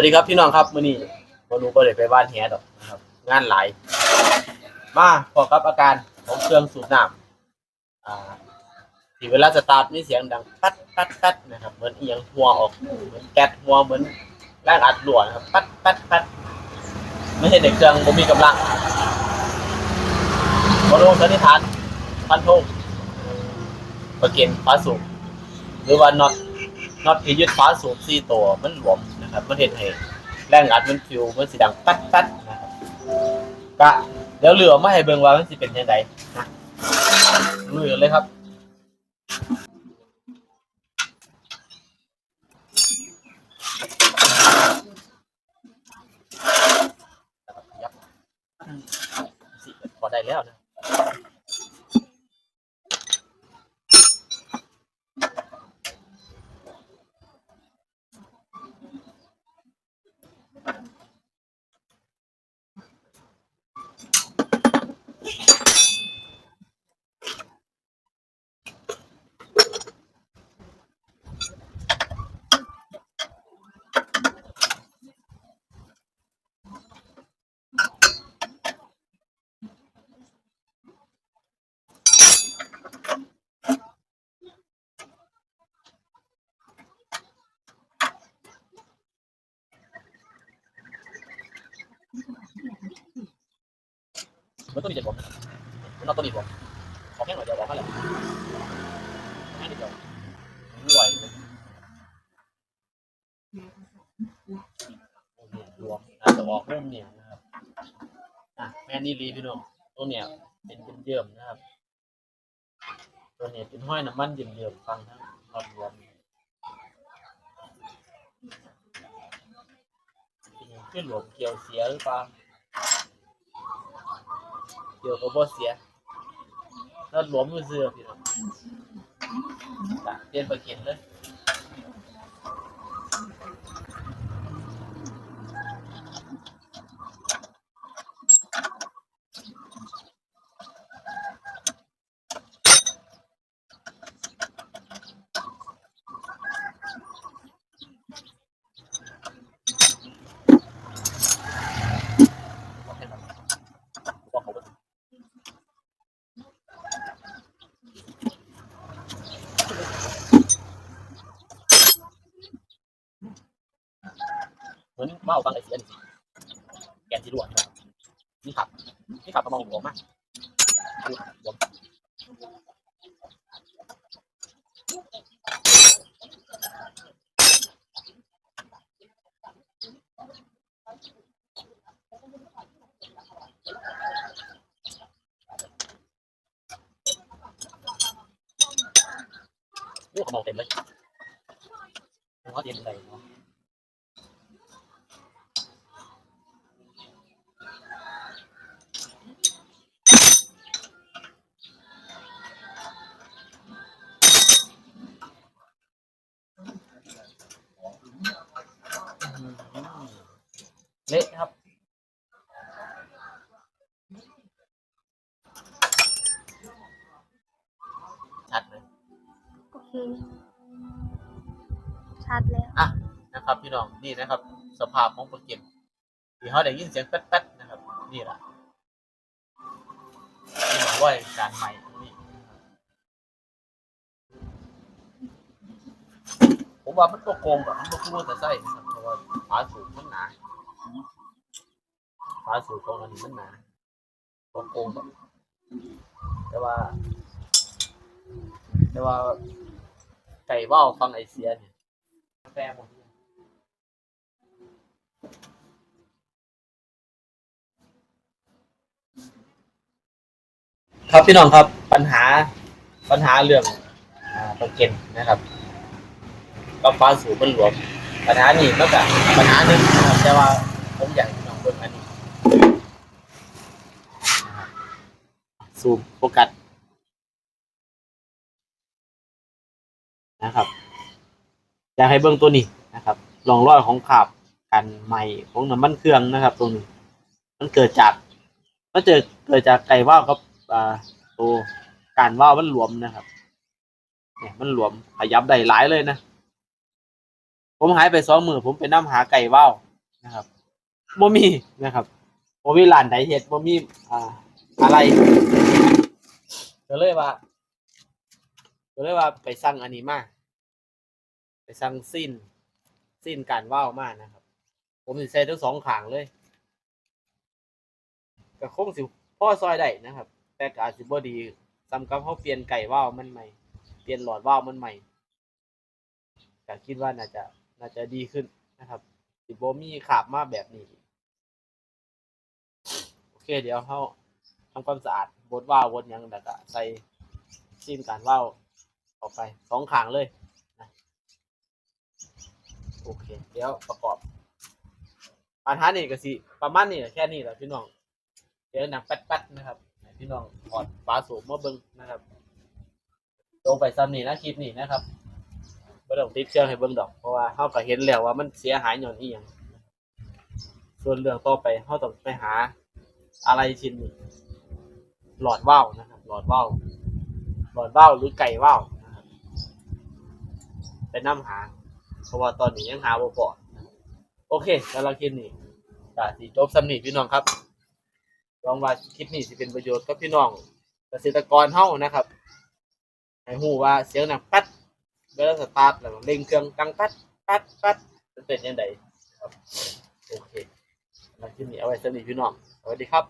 วัสดีครับพี่น้องครับมื้อนี้บ่รู้บ่ได้ไปบ้านแหดอกนะครับ งานหลาย มาพอกับอาการของเครื่องสูบน้ำอ่าที่เวลาสตาร์ทมีเสียงดังปัดปัดปัดนะครับ เหมือนเอียงหัวออก เหมือนแก๊สหัวเหมือนแรงอัดรัวนะครับปัดปัดปัดไม่ใช่เด็กเครื่องบ่มีกำลังบ่รู้สันนิษฐานพันธงประเก็นฟ้าสูบหรือว่าน็อตน็อตที่ยึดฟ้าสูบสี่ตัวมันหลวม นะครับมันเห็นให้แรงอัดมันฟิวมันสีดังปัดปัดนะครับกะเดี๋ยวเหลือมาให้เบิ่งว่ามันสิเป็นยังไงนะลุยกันเลยครับพอได้แล้วนะ มันตัวนี้เจ็บผมมันเอาตัวนี้ผมขอแค่หน่อยเดียวบอกให้เลยแค่นิดเดียวมันไหวยรวมอาจจะออกเริ่มเหนียวนะครับอะแม่นี่รีพี่น้องตัวเนี้ยเป็นเป็นเยื่อมนะครับ ตัวเนี้ยเป็นห้อยน้ำมันเยื่อมๆฟังทั้งรอบรวมขึ้นหลวมเกี่ยวเสียหรือเปล่า เดี๋ยวก็บ่เสียแล้วหลวมมือเสือพี่น้องจ้ะเปลี่ยนไปเขียนเลย บอกให้มันบอกเขาว่า เหมือนว่าวบางไอเสียนแกนที่รั่วนะครับนี่ขับนี่ขับกระมองหัวมากดูหัวลูกกระมองเต็มเลยหัวเต็มเลยเนาะ เละครับ ชัดเลย โอเค ชัดแล้ว อะ นะครับ พี่น้อง นี่นะครับ สภาพของโปรแกรมที่เขาได้ยินเสียงแป๊ดๆนะครับ นี่แหละนี่หมายว่าการใหม่ตรงนี้นะครับผมว่ามันก็โกงแบบมันก็คือว่าจะใส่นะครับเพราะว่าฝาสูงมันหนา ฝาสูงของอันนี้มันหนาโกงแบบแต่ว่า แต่ว่าไก่ว่าวฟังไอเสียเนี่ยกาแฟหมดครับพี่น้องครับปัญหาปัญหาเรื่องอ่าประเก็นนะครับกับฟ้าสูบมันหลวมปัญหานี้มันก็ปัญหาหนึ่งนะครับแต่ว่า ผมอยากให้พี่น้องเบิ่งอันนี้นะครับซูมโฟกัสนะครับ อยากให้เบิ่งตัวนี้นะครับรองรอยของขาบกันใหม่ของน้ำมันเครื่องนะครับตัวนี้ มันเกิดจากมันเจอเกิดจากไก่ว่าวกับอ่าตัวการว่าวมันหลวมนะครับเนี่ยมันหลวมขยับได้หลายเลยนะ ผมหายไปสองมือผมไปนั่หาไก่ว่าวนะครับ บ่มีนะครับบ่มีร้านใดเฮ็ดบ่มีอ่าอะไรก็เลยว่าก็เลยว่าไปสั่งอันนี้มาไปสั่งสิ้น สิ้นการว่าวมานะครับ ผมสิใส่ทั้งสองขางเลยก็คงสิพ่อซอยได้นะครับ แต่ก็อาจสิบ่ดีสำกับเขาเปลี่ยนไก่ว่าวมันใหม่ เปลี่ยนหลอดว่าวมันใหม่ก็คิดว่าน่าจะน่าจะดีขึ้นนะครับ สิบ่มีขาบมาแบบนี้ โอเค เดี๋ยวเขาทำความสะอาดบดว่าวบดยังแล้วก็ใส่ซีนการว่าวออกไปสองขางเลยนะโอเค เดี๋ยวประกอบปัญหานี่ก็สิประมาณนี้แหละแค่นี้แหละพี่น้อง เดี๋ยวหนังแป๊ดๆนะครับพี่น้องถอดฟ้าสูบมาเบิ้งนะครับลงไปซ้ำนี่นะคลิปนี้นะครับ ไม่ต้องติดเครื่องให้เบิ้งดอก เพราะว่าเขาก็เห็นแล้วว่ามันเสียหายหย่อนอีหยังส่วนเรื่องต่อไปเขาต้องไปหาอะไรชิ้นหนึ่งหลอดว่าวนะครับ หลอดว่าวหลอดว่าวหรือไก่ว่าวนะครับไปนํหา เพราะว่าตอนนี้ยังหาบ่พอนะครับโอเคสำหรับคลิปนี้ก็สิจบสำนีพี่น้องครับหวังว่าคลิปนี้สิเป็นประโยชน์กับพี่น้องเกษตรกรเฮานะครับ ให้ฮู้ว่าเสียงหนักปัด เวลาสตาร์ทแล้วเร่งเครื่องดังปัดปัดปัดมันเป็นยังไงครับโอเคสำหรับคลิปนี้เอาไว้สำหรับพี่น้องสวัสดีครับ